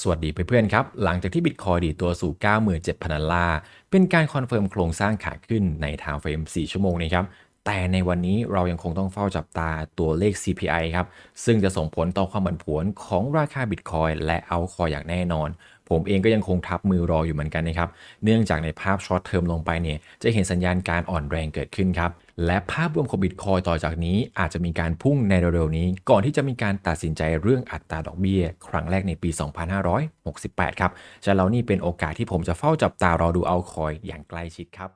สวัสดีเพื่อนๆครับ หลังจากที่บิตคอยดีตัวสู่ 97,000 ดอลลาร์ เป็นการคอนเฟิร์มโครงสร้างขาขึ้นในทางเฟรม 4 ชั่วโมงนะครับ แต่ในวันนี้เรายังคงต้องเฝ้าจับตาตัวเลข CPI ครับ ซึ่งจะส่งผลต่อความผันผวนของราคาบิตคอยและเอาคอยอย่างแน่นอน ผมเองก็ยังคงทับมือรออยู่เหมือนกันนะครับ เนื่องจากในภาพช็อตเทอมลงไปเนี่ย จะเห็นสัญญาณการอ่อนแรงเกิดขึ้นครับ และภาพรวมของบิตคอยต่อจากนี้อาจจะมีการพุ่งในเร็วๆนี้ ก่อนที่จะมีการตัดสินใจเรื่องอัตราดอกเบี้ย ครั้งแรกในปี 2568 ครับฉะนั้นแล้วนี่เป็นโอกาสที่ผมจะเฝ้าจับตารอดูเอาคอยอย่างใกล้ชิดครับ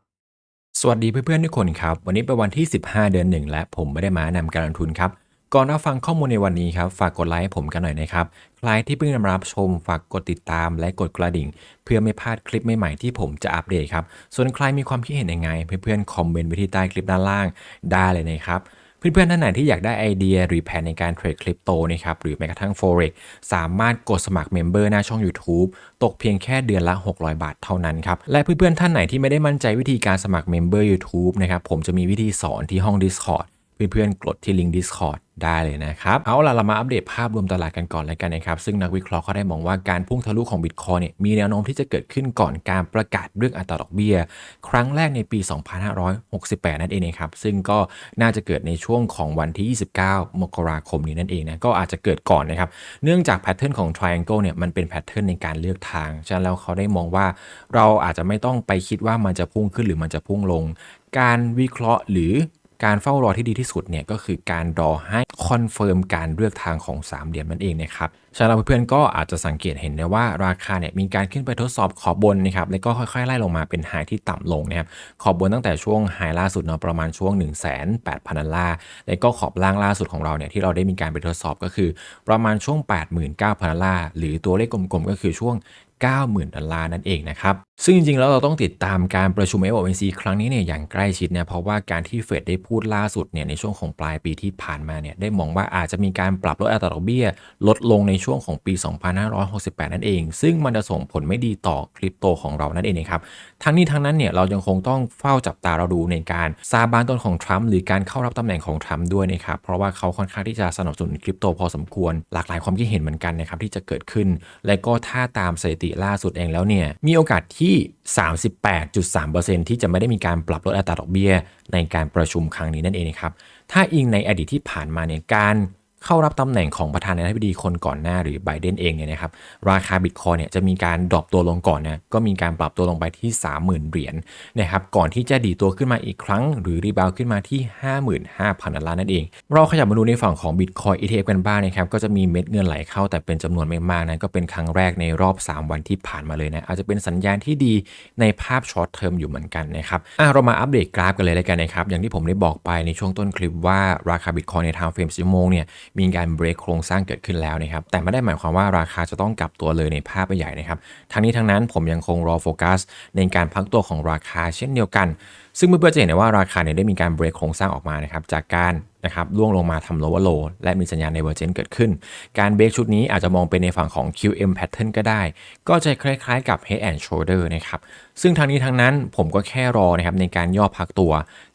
สวัสดีเพื่อนๆทุกคนครับ วันนี้เป็นวันที่ 15 เดือนหนึ่งและผมไม่ได้มานำการลงทุนครับ ก่อนรับฟังข้อมูลในวันนี้ครับฝากกดไลค์ให้ผมกันหน่อยนะครับ ใครที่เพิ่งรับชมฝากกดติดตามและกดกระดิ่ง เพื่อไม่พลาดคลิปใหม่ๆที่ผมจะอัปเดตครับ ส่วนใครมีความคิดเห็นยังไง เพื่อนๆคอมเมนต์ไว้ที่ใต้คลิปด้านล่างได้เลยนะครับเพื่อนๆท่านไหนที่อยากได้ไอเดียหรือแผนในการเทรดคริปโตนะครับหรือแม้กระทั่ง Forex สามารถกดสมัครเมมเบอร์หน้าช่อง YouTube ตกเพียงแค่เดือนละ 600 บาทเท่านั้นครับ และเพื่อนๆท่านไหนที่ไม่ได้มั่นใจวิธีการสมัครเมมเบอร์ YouTube นะครับผมจะมีวิธีสอนที่ห้อง Discord เพื่อนๆ กดที่ลิงก์ Discord ได้เลยนะครับ เอาล่ะ เรามาอัปเดตภาพรวมตลาดกันก่อนเลยกันนะครับ ซึ่งนักวิเคราะห์เขาได้มองว่าการพุ่งทะลุของบิตคอยเนี่ยมีแนวโน้มที่จะเกิดขึ้นก่อนการประกาศเรื่องอัตราดอกเบี้ย ครั้งแรกในปี 2568 นั่นเองนะครับ ซึ่งก็น่าจะเกิดในช่วงของวันที่ 29 มกราคมนี้นั่นเองนะก็อาจจะเกิดก่อนนะครับเนื่องจากแพทเทิร์นของ Triangle เนี่ยมันเป็นแพทเทิร์นในการเลือกทางฉะนั้นแล้วเขาได้มองว่า เราอาจจะไม่ต้องไปคิดว่ามันจะพุ่งขึ้นหรือมันจะพุ่งลง การวิเคราะห์หรือ การเฝ้ารอที่ดีที่สุดเนี่ยก็คือการรอให้คอนเฟิร์มการเลือกทางของสามเหลี่ยมนั่นเองนะครับฉะนั้นเพื่อนๆก็อาจจะสังเกตเห็นได้ว่าราคาเนี่ยมีการขึ้นไปทดสอบขอบบนนะครับแล้วก็ค่อยๆไล่ลงมาเป็นไฮที่ต่ำลงนะครับขอบบนตั้งแต่ช่วงไฮล่าสุดเนาะประมาณช่วง 1 8 0 0 0 0ดอลลาร์แล้วก็ขอบล่างล่าสุดของเราเนี่ยที่เราได้มีการไปทดสอบก็คือ ประมาณช่วง 89,000ดอลลาร์หรือตัวเลขกลมๆก็คือช่วง 90,000 ดอลลาร์นั่นเองนะครับ ซึ่งจริงๆ แล้วเราต้องติดตามการประชุม FOMC ครั้งนี้เนี่ยอย่างใกล้ชิดเนี่ยเพราะว่าการที่เฟดได้พูดล่าสุดเนี่ยในช่วงของปลายปีที่ผ่านมาเนี่ยได้มองว่าอาจจะมีการปรับลดอัตราดอกเบี้ย ลดลงในช่วงของปี 2568 นั่นเอง ซึ่งมันจะส่งผลไม่ดีต่อคริปโตของเรานั่นเองนะครับทั้งนี้ทั้งนั้นเนี่ยเรายังคงต้องเฝ้าจับตาเราดูในการซาบานต้นของทรัมป์หรือการเข้ารับตำแหน่งของทรัมป์ด้วยนะครับเพราะว่าเขาค่อนข้างที่จะสนับสนุนคริปโตพอสมควร หลากหลายความคิดเห็นเหมือนกันนะครับที่จะเกิดขึ้น และก็ถ้าตามสถิติล่าสุดเองแล้วเนี่ยมีโอกาสที่38.3%ที่จะไม่ได้มีการปรับลดอัตราดอกเบี้ย ในการประชุมครั้งนี้นั่นเองครับ ถ้าอิงในอดีตที่ผ่านมาเนี่ยการ เข้ารับตำแหน่งของประธานาธิบดีคนก่อนหน้าหรือไบเดนเองเนี่ยนะครับราคาบิตคอยเนี่ยจะมีการดรอปตัวลงก่อนนะก็มีการปรับตัวลงไปที่ 30,000 เหรียญนะครับก่อนที่จะดีตัวขึ้นมาอีกครั้ง หรือรีบาวขึ้นมาที่ 55,000ดอลลาร์นั่นเอง เราขยับมาดูในฝั่งของ Bitcoin ETF กันบ้างนะครับก็จะมีเม็ดเงินไหลเข้าแต่เป็นจำนวนไม่มากนะก็เป็นครั้งแรกในรอบ 3 วันที่ผ่านมาเลยนะอาจจะเป็นสัญญาณที่ดีในภาพช็อตเทอมอยู่เหมือนกันนะครับอะเรามาอัปเดตกราฟกันเลยแล้วกันนะครับอย่างที่ผมได้บอกไปในช่วงต้นคลิปว่าราคา Bitcoin ในทางเฟรมชั่วโมงเนี่ยมีการเบรกโครงสร้างเกิดขึ้นแล้วนะครับ แต่ไม่ได้หมายความว่าราคาจะต้องกลับตัวเลยในภาพใหญ่นะครับ ทั้งนี้ทั้งนั้นผมยังคงรอโฟกัส ในการพักตัวของราคาเช่นเดียวกัน ซึ่งเพื่อนๆจะเห็นได้ว่าราคาเนี่ยได้มีการเบรกโครงสร้างออกมานะครับจากการนะครับล่วงลงมาทำ lower low และมีสัญญาณในเวอร์เจนเกิดขึ้น การเบรกชุดนี้อาจจะมองเป็นในฝั่งของ QM pattern ก็ได้ ก็จะคล้ายๆกับ head and shoulder นะครับ ซึ่งทางนี้ทางนั้นผมก็แค่รอนะครับในการย่อพักตัว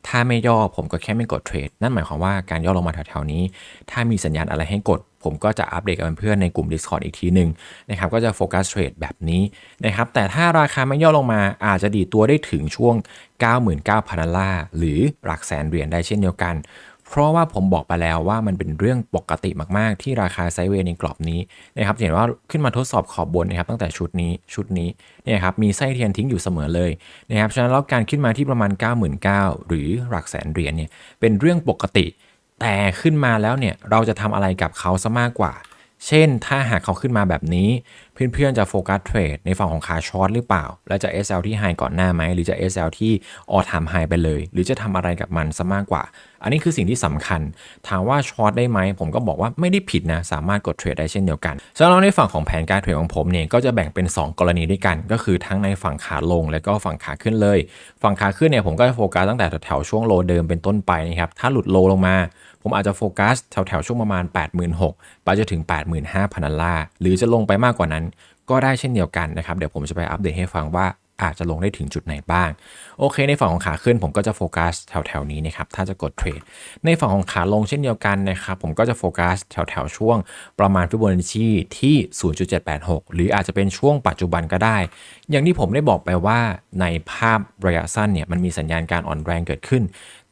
ถ้าไม่ย่อผมก็แค่ไม่กดเทรด นั่นหมายความว่าการย่อลงมาแถวๆนี้ ถ้ามีสัญญาณอะไรให้กด ผมก็จะอัปเดตกับเพื่อนๆในกลุ่ม Discord อีกทีหนึ่งนะครับ ก็จะโฟกัสเทรดแบบนี้นะครับ แต่ถ้าราคาไม่ย่อลงมาอาจจะดีตัวได้ถึงช่วง 99,000ดอลลาร์หรือหลักแสนเหรียญได้เช่นเดียวกัน เพราะว่าผมบอกไปแล้วว่ามันเป็นเรื่องปกติมาก ๆ ที่ราคาไซด์เวย์ในกรอบนี้นะครับเห็นว่าขึ้นมาทดสอบขอบบนนะครับตั้งแต่ชุดนี้ชุดนี้เนี่ยครับมีไส้เทียนทิ้งอยู่เสมอเลยนะครับฉะนั้นแล้วการขึ้นมาที่ประมาณ 99,000 หรือหลักแสนเหรียญเนี่ยเป็นเรื่องปกติ แต่ขึ้นมาแล้วเนี่ยเราจะทำอะไรกับเขาซะมากกว่า เช่นถ้าหากเขาขึ้นมาแบบนี้ เพื่อนๆจะโฟกัสเทรดในฝั่งของขาช็อตหรือเปล่า แล้วจะ SL ที่ไฮก่อนหน้าไหม หรือจะ SL ที่ออทามไฮไปเลย หรือจะทำอะไรกับมันซะมากกว่า อันนี้คือสิ่งที่สำคัญ ถามว่าช็อตได้ไหม ผมก็บอกว่าไม่ได้ผิดนะ สามารถกดเทรดได้เช่นเดียวกันสำหรับในฝั่งของแผนการเทรดของผมเนี่ยก็จะแบ่งเป็น 2 กรณีด้วยกัน ก็คือทั้งในฝั่งขาลงและก็ฝั่งขาขึ้นเลย ฝั่งขาขึ้นเนี่ยผมก็จะโฟกัสตั้งแต่แถวช่วงโลเดิมเป็นต้นไปนะครับถ้าหลุดโลลงมา ผมอาจจะโฟกัสแถวๆ ช่วงประมาณ 86,000ไปจนถึง 85,000ดอลลาร์หรือจะลงไปมากกว่านั้นก็ได้เช่นเดียวกันนะครับ เดี๋ยวผมจะไปอัปเดตให้ฟังว่า อาจจะลงได้ถึงจุดไหนบ้าง โอเค ในฝั่งของขาขึ้นผมก็จะโฟกัสแถวๆนี้นะครับ ถ้าจะกดเทรด ในฝั่งของขาลงเช่นเดียวกันนะครับ ผมก็จะโฟกัสแถวๆช่วงประมาณฟิโบนัชชีที่ 0.786 หรืออาจจะเป็นช่วงปัจจุบันก็ได้ อย่างที่ผมได้บอกไปว่าในภาพระยะสั้นเนี่ยมันมีสัญญาณการอ่อนแรงเกิดขึ้น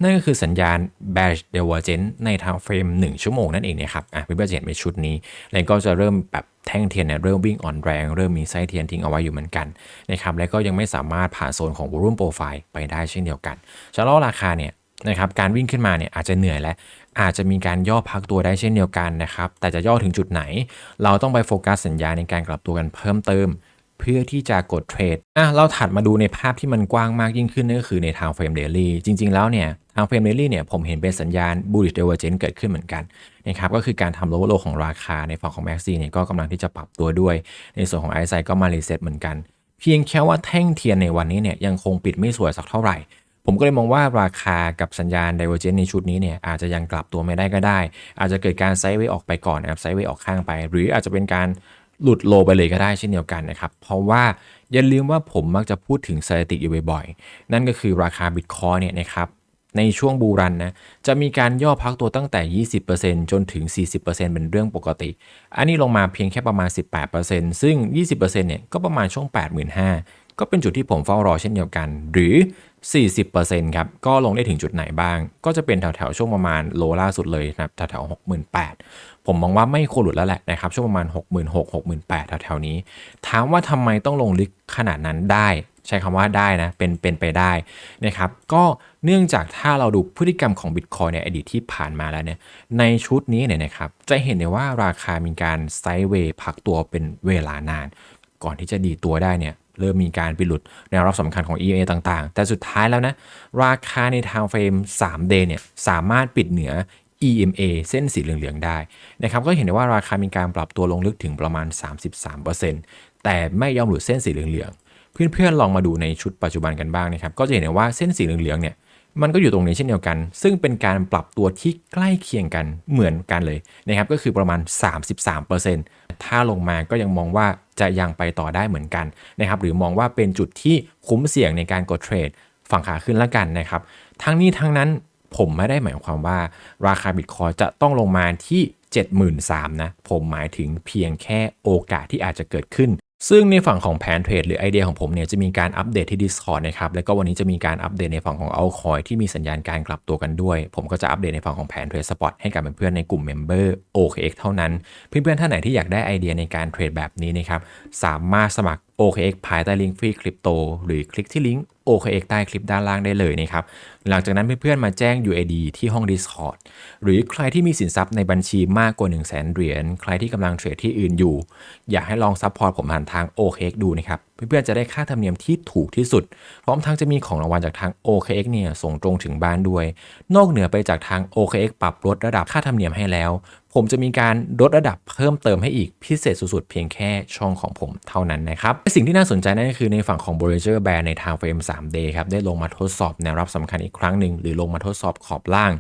นั่นก็คือสัญญาณ bearish divergence ในทางเฟรม 1 ชั่วโมงนั่นเองนะครับ อะเพื่อนๆจะเห็นเป็นชุดนี้ แล้วก็จะเริ่มแบบ แท่งเทียนเนี่ยเริ่มวิ่งอ่อนแรง เริ่มมีไส้เทียนทิ้งเอาไว้อยู่เหมือนกันนะครับและก็ยังไม่สามารถผ่านโซนของ volume profile ไปได้เช่นเดียวกันชะลอราคาเนี่ยนะครับการวิ่งขึ้นมาเนี่ยอาจจะเหนื่อยและอาจจะมีการย่อพักตัวได้เช่นเดียวกันนะครับแต่จะย่อถึงจุดไหน เราต้องไปโฟกัสสัญญาในการกลับตัวกันเพิ่มเติม เพื่อที่จะกดเทรดอะเราถัดมาดูในภาพที่มันกว้างมากยิ่งขึ้นนั่นก็คือในทางเฟรมเดลี่จริง ๆ แล้วเนี่ย ทางเฟรมเดลี่เนี่ยผมเห็นเป็นสัญญาณ bullish divergence เกิดขึ้นเหมือนกันนะครับก็คือการทำ lower low ของราคาในฝั่งของ MACD เนี่ยก็กำลังที่จะปรับตัวด้วย ในส่วนของ RSI ก็มา reset เหมือนกัน เพียงแค่ว่าแท่งเทียนในวันนี้เนี่ยยังคงปิดไม่สวยสักเท่าไหร่ ผมก็เลยมองว่าราคากับสัญญาณ divergence ในชุดนี้เนี่ยอาจจะยังกลับตัวไม่ได้ก็ได้ อาจจะเกิดการไซด์เวย์ออกไปก่อนนะครับไซด์เวย์ออกข้างไป หรืออาจจะเป็นการหลุดโลไปเลยก็ได้เช่นเดียวกันนะครับเพราะว่าอย่าลืมว่าผมมักจะพูดถึงสถิติอยู่บ่อยๆนั่นก็คือราคาบิตคอยเนี่ยนะครับ ในช่วงบูรันนะจะมีการย่อพักตัวตั้งแต่ 20%จนถึง 40%เป็นเรื่องปกติ อันนี้ลงมาเพียงแค่ประมาณ 18%ซึ่ง 20%เนี่ยก็ประมาณช่วง 85,000 ก็เป็นจุดที่ผมเฝ้ารอเช่นเดียวกัน หรือ 40%ครับ ก็ลงได้ถึงจุดไหนบ้าง ก็จะเป็นแถวๆ ช่วงประมาณโลล่าสุดเลยนะแถวๆ 68,000 ผมมองว่าไม่ควรหลุดแล้วแหละนะครับ ช่วงประมาณ 66,000 68,000 แถวๆ นี้ ถามว่าทำไมต้องลงลึกขนาดนั้นได้ ใช้คำว่าได้นะ เป็นเป็นไปได้นะครับ ก็เนื่องจากถ้าเราดูพฤติกรรมของ Bitcoin ในอดีตที่ผ่านมาแล้วเนี่ย ในชุดนี้เนี่ยนะครับ จะเห็นได้ว่าราคามีการไซด์เวย์พักตัวเป็นเวลานาน ก่อนที่จะดีตัวได้เนี่ยเริ่มมีการไปหลุดแนวรับสำคัญของ EMA ต่างๆ แต่สุดท้ายแล้วนะ ราคาในทางเฟรม 3 day เนี่ยสามารถปิดเหนือ EMA เส้นสีเหลืองๆได้นะครับก็เห็นได้ว่าราคามีการปรับตัวลงลึกถึงประมาณ 33%แต่ไม่ยอมหลุดเส้นสีเหลืองๆ เพื่อนๆลองมาดูในชุดปัจจุบันกันบ้างนะครับ ก็จะเห็นว่าเส้นสีเหลืองๆเนี่ยมันก็อยู่ตรงนี้เช่นเดียวกัน ซึ่งเป็นการปรับตัวที่ใกล้เคียงกันเหมือนกันเลยนะครับ ก็คือประมาณ 33%ถ้าลงมาก็ยังมองว่าจะยังไปต่อได้เหมือนกันนะครับ หรือมองว่าเป็นจุดที่คุ้มเสี่ยงในการกดเทรดฝั่งขาขึ้นละกันนะครับ ทั้งนี้ทั้งนั้นผมไม่ได้หมายความว่าราคาบิตคอยจะต้องลงมาที่ 73,000นะ ผมหมายถึงเพียงแค่โอกาสที่อาจจะเกิดขึ้น ซึ่งในฝั่งของแผนเทรดหรือไอเดียของผมเนี่ยจะมีการอัปเดตที่ Discord นะครับ แล้วก็วันนี้จะมีการอัปเดตในฝั่งของเอาคอยที่มีสัญญาณการกลับตัวกันด้วย ผมก็จะอัปเดตในฝั่งของแผนเทรดสปอตให้กับเพื่อนๆในกลุ่ม Member OKX เท่านั้น เพื่อนๆท่านไหนที่อยากได้ไอเดียในการเทรดแบบนี้นะครับ สามารถสมัคร OKX ภายใต้ลิงก์ฟรีคริปโตหรือคลิกที่ลิงก์ OKX ใต้คลิปด้านล่างได้เลยนะครับ หลังจากนั้นเพื่อนๆมาแจ้ง UID ที่ห้อง Discord หรือใครที่มีสินทรัพย์ในบัญชีมากกว่า 1 0 0 0 0แสนเหรียญ ใครที่กำลังเทรดที่อื่นอยู่ อยากให้ลองซัพพอร์ตผมผ่านทาง OKX ดูนะครับ เพื่อนๆจะได้ค่าธรรมเนียมที่ถูกที่สุด พร้อมทั้งจะมีของรางวัลจากทาง OKX เนี่ยส่งตรงถึงบ้านด้วย นอกเหนือไปจากทาง OKX ปรับลดระดับค่าธรรมเนียมให้แล้ว ผมจะมีการลดระดับเพิ่มเติมให้อีกพิเศษสุดๆ เพียงแค่ช่องของผมเท่านั้นนะครับ สิ่งที่น่าสนใจนั่นก็คือในฝั่งของ Bollinger Band ในทางเฟรม 3 day ครับ ได้ลงมาทดสอบแนวรับสำคัญอีกครั้งหนึ่งหรือลงมาทดสอบขอบล่าง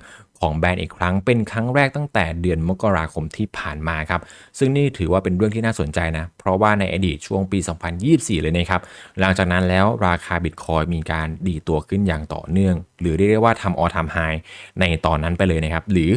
ของแบรนด์อีกครั้งเป็นครั้งแรกตั้งแต่เดือนมกราคมที่ผ่านมาครับ ซึ่งนี่ถือว่าเป็นเรื่องที่น่าสนใจนะ เพราะว่าในอดีตช่วงปี 2024 เลยนะครับ หลังจากนั้นแล้วราคาบิตคอยมีการดีตัวขึ้นอย่างต่อเนื่อง หรือเรียกได้ว่าทำออทำไฮในตอนนั้นไปเลยนะครับ หรือ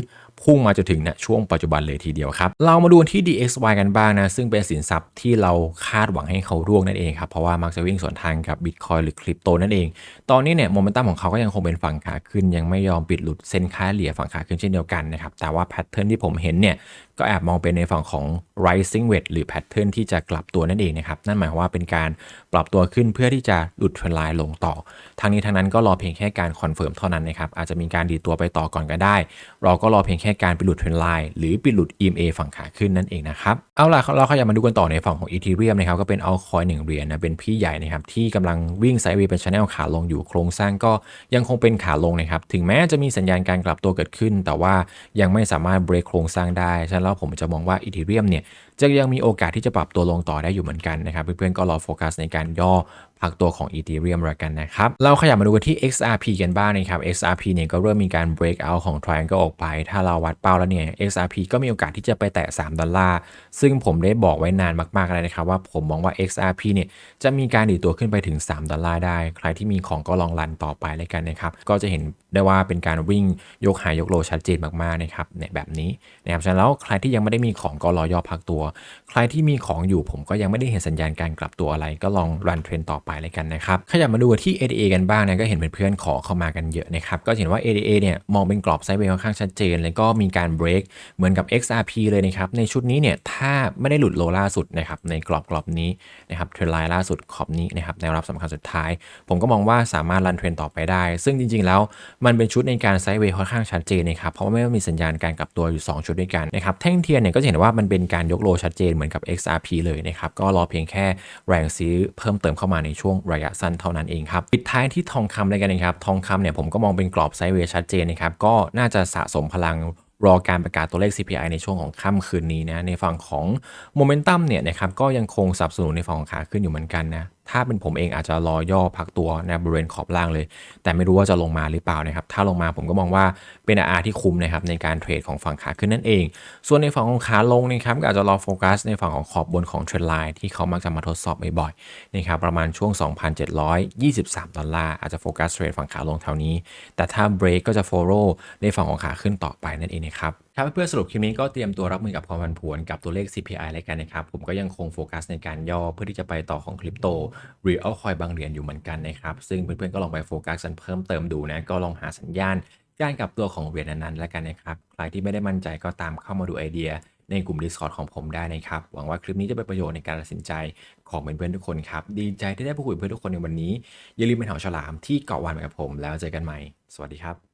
พุ่งมาจนถึงนะช่วงปัจจุบันเลยทีเดียวครับ เรามาดูที่ DXY กันบ้างนะ ซึ่งเป็นสินทรัพย์ที่เราคาดหวังให้เขาร่วงนั่นเองครับ เพราะว่ามักจะวิ่งสวนทางกับ Bitcoin หรือคริปโตนั่นเอง ตอนนี้เนี่ยโมเมนตัมของเขาก็ยังคงเป็นฝั่งขาขึ้น ยังไม่ยอมปิดหลุดเส้นค่าเหลี่ยฝั่งขาขึ้นเช่นเดียวกันนะครับแต่ว่าแพทเทิร์นที่ผมเห็นเนี่ยก็แอบมองเป็นในฝั่งของ rising wedge หรือแพทเทิร์นที่จะกลับตัวนั่นเองนะครับ นั่นหมายความว่าเป็นการปรับตัวขึ้นเพื่อที่จะหลุดเทรนไลน์ลงต่อทางนี้ทางนั้นก็รอเพียงแค่การคอนเฟิร์มเท่านั้นนะครับ อาจจะมีการดีดตัวไปต่อก่อนก็ได้ เราก็รอเพียงแค่การไปหลุดเทรนไลน์หรือไปหลุด EMA ฝั่งขาขึ้นนั่นเองนะครับ เอาล่ะเราขยับมาดูกันต่อในฝั่งของ Ethereum นะครับ ก็เป็นเอาคอยหนึ่งเหรียญนะ เป็นพี่ใหญ่นะครับที่กำลังวิ่งไซด์เวย์เป็นช anel ขาลงอยู่ โครงสร้างก็ยังคงเป็นขาลงนะครับ ถึงแม้จะมีสัญญาณการกลับตัวเกิดขึ้น แต่ว่ายังไม่สามารถเบรกโครงสร้างได้ฉะแล้วผมจะมองว่า Ethereum เนี่ยจะยังมีโอกาสที่จะปรับตัวลงต่อได้อยู่เหมือนกันนะครับ เพื่อนๆก็รอโฟกัสในการย่อพักตัวของ Ethereum แล้วกันนะครับ เราขยับมาดูกันที่ XRP กันบ้างนะครับ XRP เนี่ยก็เริ่มมีการ break out ของ triangle ออกไป ถ้าเราวัดเป้าแล้วเนี่ย XRP ก็มีโอกาสที่จะไปแตะ 3 ดอลลาร์ ซึ่งผมได้บอกไว้นานมากๆแล้วนะครับว่าผมมองว่า XRP เนี่ยจะมีการดีตัวขึ้นไปถึง 3 ดอลลาร์ได้ ใครที่มีของก็ลองรันต่อไปเลยกันนะครับ ก็จะเห็น ได้ว่าเป็นการวิ่งยกหายยกโลชัดเจนมากๆนะครับเนี่ยแบบนี้นะครับฉะนั้นแล้วใครที่ยังไม่ได้มีของก็รอย่อพักตัว ใครที่มีของอยู่ผมก็ยังไม่ได้เห็นสัญญาณการกลับตัวอะไร ก็ลองรันเทรนต่อไปเลยกันนะครับขยับมาดูที่ ADA กันบ้างนะก็เห็นเพื่อนๆขอเข้ามากันเยอะนะครับก็เห็นว่า ADA เนี่ยมองเป็นกรอบไซด์เวย์ค่อนข้างชัดเจน แล้วก็มีการ break เหมือนกับ XRP เลยนะครับในชุดนี้เนี่ยถ้าไม่ได้หลุดโลล่าสุดนะครับในกรอบกรอบนี้นะครับเทรนไลน์ล่าสุดขอบนี้นะครับแนวรับสำคัญสุดท้าย ผมก็มองว่าสามารถรันเทรนต่อไปได้ ซึ่งจริงๆแล้วมันเป็นชุดในการไซด์เวย์ค่อนข้างชัดเจนนะครับเพราะว่าไม่มีสัญญาณการกลับตัวอยู่ 2 ชุดด้วยกันนะครับแท่งเทียนเนี่ยก็จะเห็นว่ามันเป็นการยกโลชัดเจนเหมือนกับ XRP เลยนะครับก็รอเพียงแค่แรงซื้อเพิ่มเติมเข้ามาในช่วงระยะสั้นเท่านั้นเองครับปิดท้ายที่ทองคำเลยกันนะครับทองคำเนี่ยผมก็มองเป็นกรอบไซด์เวย์ชัดเจนนะครับก็น่าจะสะสมพลังรอการประกาศตัวเลข CPI ในช่วงของค่ำคืนนี้นะในฝั่งของโมเมนตัมเนี่ยนะครับก็ยังคงสนับสนุนในฝั่งของขาขึ้นอยู่เหมือนกันนะ ถ้าเป็นผมเองอาจจะรอย่อพักตัวในบริเวณขอบล่างเลย แต่ไม่รู้ว่าจะลงมาหรือเปล่านะครับ ถ้าลงมาผมก็มองว่าเป็นอาที่คุ้มนะครับในการเทรดของฝั่งขาขึ้นนั่นเอง ส่วนในฝั่งของขาลงนะครับก็อาจจะรอโฟกัสในฝั่งของขอบบนของเทรนไลน์ที่เขามักจะมาทดสอบบ่อยๆนะครับประมาณช่วง 2,723 ดอลลาร์อาจจะโฟกัสเทรดฝั่งขาลงแถวนี้ แต่ถ้าเบรกก็จะ follow ในฝั่งของขาขึ้นต่อไปนั่นเองนะครับ ครับเพื่อสรุปคลิปนี้ก็เตรียมตัวรับมือกับความผันผวนกับตัวเลข CPI อะไรกันนะครับ ผมก็ยังคงโฟกัสในการย่อเพื่อที่จะไปต่อของคริปโต Real Coin บางเหรียญอยู่เหมือนกันนะครับ ซึ่งเพื่อนๆก็ลองไปโฟกัสกันเพิ่มเติมดูนะ ก็ลองหาสัญญาณการกลับตัวของเหรียญนั้นๆแล้วกันนะครับ ใครที่ไม่ได้มั่นใจก็ตามเข้ามาดูไอเดียในกลุ่ม Discord ของผมได้นะครับ หวังว่าคลิปนี้จะเป็นประโยชน์ในการตัดสินใจของเพื่อนๆทุกคนครับ ดีใจที่ได้พูดคุยกับเพื่อนทุกคนในวันนี้ อย่าลืมเป็นหาฉลามที่เกาะวันไปกับผม แล้วเจอกันใหม่ สวัสดีครับ